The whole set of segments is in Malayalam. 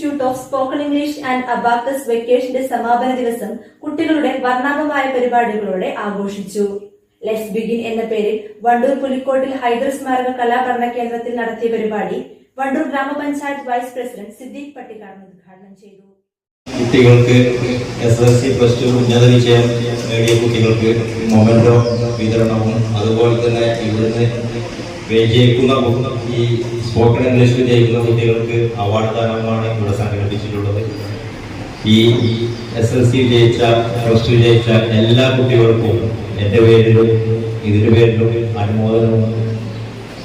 Institute of spoken English and abacus വെക്കേഷന്റെ സമാപന ദിവസം കുട്ടികളുടെ വർണാഭമായ പരിപാടികളോടെ ആഘോഷിച്ചു. ലെസ് ബിഗിൻ എന്ന പേരിൽ വണ്ടൂർ പുലിക്കോട്ടിൽ ഹൈദർ സ്മാരക കലാപഠന കേന്ദ്രത്തിൽ നടത്തിയ പരിപാടി വണ്ടൂർ ഗ്രാമപഞ്ചായത്ത് വൈസ് പ്രസിഡന്റ് സിദ്ദീഖ് പട്ടിക്കാടൻ ഉദ്ഘാടനം ചെയ്തു. കുട്ടികൾക്ക് S S C plus two ഉന്നത വിജയം നേടിയ കുട്ടികൾക്ക് മൊമെന്റോ വിതരണവും അതുപോലെ തന്നെ ഇവിടുന്ന് വിജയിക്കുന്ന ഈ സ്പോക്കൺ ഇംഗ്ലീഷ് വിജയിക്കുന്ന കുട്ടികൾക്ക് അവാർഡ് ദാനവുമാണ് ഇവിടെ സംഘടിപ്പിച്ചിട്ടുള്ളത്. ഈ എസ് എൽ സി വിജയിച്ച പ്ലസ് ടു വിജയിച്ച എല്ലാ കുട്ടികൾക്കും എന്റെ പേരിലും ഇതിന്റെ പേരിലും അനുമോദനവും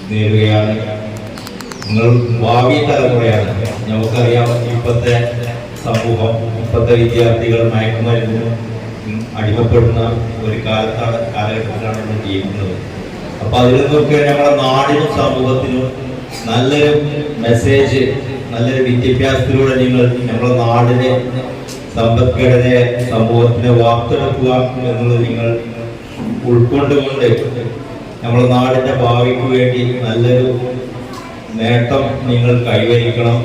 നേടുകയാണ്. നിങ്ങൾ ഭാവി തലമുറയാണ്. നമുക്കറിയാം ഇപ്പോഴത്തെ സമൂഹം ഇപ്പോഴത്തെ വിദ്യാർത്ഥികൾ മയക്കുമരുന്നിനും അടിമപ്പെടുന്ന ഒരു കാലത്താണ് കാലഘട്ടത്തിലാണ് നമ്മൾ ജീവിക്കുന്നത്. അപ്പൊ അതിൽ നിന്നൊക്കെ നമ്മുടെ നാടിനും സമൂഹത്തിനും നല്ലൊരു മെസ്സേജ് നല്ലൊരു വിദ്യാഭ്യാസത്തിലൂടെ നിങ്ങൾ നമ്മുടെ നാടിനെ സമ്പദ്ഘടനയെ സമൂഹത്തിനെ വാർത്തെടുക്കുക എന്നുള്ളത് നിങ്ങൾ ഉൾക്കൊണ്ടുകൊണ്ട് നമ്മുടെ നാടിന്റെ ഭാവിക്ക് വേണ്ടി നല്ലൊരു നേട്ടം നിങ്ങൾ കൈവരിക്കണം.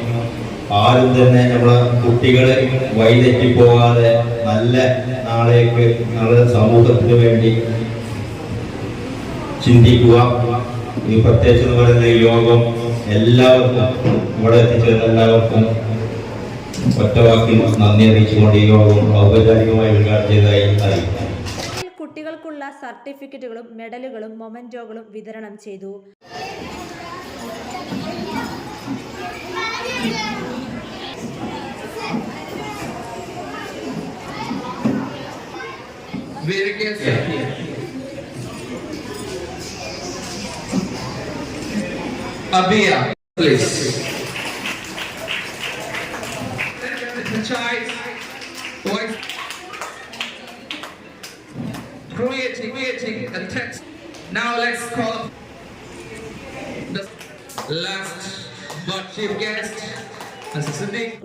ആരും തന്നെ നമ്മളെ കുട്ടികളെ വഴിതെറ്റി പോകാതെ നല്ല നാളേക്ക് നമ്മുടെ സമൂഹത്തിന് വേണ്ടി ചിന്തിക്കുക. ഈ പ്രത്യേകിച്ച് എന്ന് പറയുന്ന ഈ യോഗം എല്ലാവർക്കും ഇവിടെ എത്തിച്ചേർന്ന എല്ലാവർക്കും ഒറ്റവാക്കിൽ നന്ദി അറിയിച്ചുകൊണ്ട് ഈ യോഗം ഔപചാരികമായി ഉദ്ഘാടനം ചെയ്തതായി അറിയിക്കാം. കുട്ടികൾക്കുള്ള സർട്ടിഫിക്കറ്റുകളും മെഡലുകളും മൊമന്റോകളും വിതരണം ചെയ്തു. Very careful. Abia, please. Creating, creating a text. Now let's call the last but chief guest.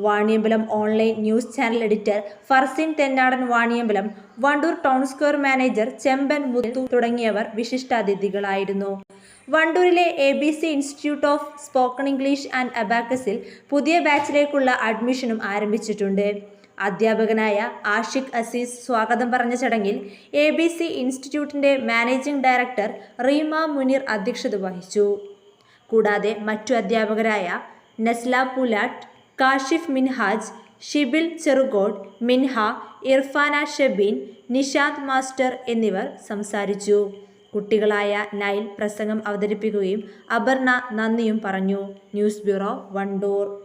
Vaniyambalam online news channel editor Farsin Thennadan Vaniyambalam Wandoor town square manager Chemban Muthu തുടങ്ങിയവർ വിശിഷ്ടാതിഥികളായിരുന്നു. വണ്ടൂരിലെ A B C institute of spoken English and അബാക്കസിൽ പുതിയ ബാച്ചിലേക്കുള്ള അഡ്മിഷനും ആരംഭിച്ചിട്ടുണ്ട്. അധ്യാപകനായ ആഷിഖ് അസീസ് സ്വാഗതം പറഞ്ഞ ചടങ്ങിൽ എ ബി സി ഇൻസ്റ്റിറ്റ്യൂട്ടിന്റെ മാനേജിംഗ് ഡയറക്ടർ റീമ മുനീർ അധ്യക്ഷത വഹിച്ചു. കൂടാതെ മറ്റു അധ്യാപകരായ നസ്ല പുലാട്ട് കാഷിഫ് മിൻഹാജ് ഷിബിൽ ചെറുകോട് മിൻഹ ഇർഫാന ഷബീൻ നിഷാദ് മാസ്റ്റർ എന്നിവർ സംസാരിച്ചു. കുട്ടികളായ നൈൽ പ്രസംഗം അവതരിപ്പിക്കുകയും അപർണ നന്ദിയും പറഞ്ഞു. News bureau Wandoor.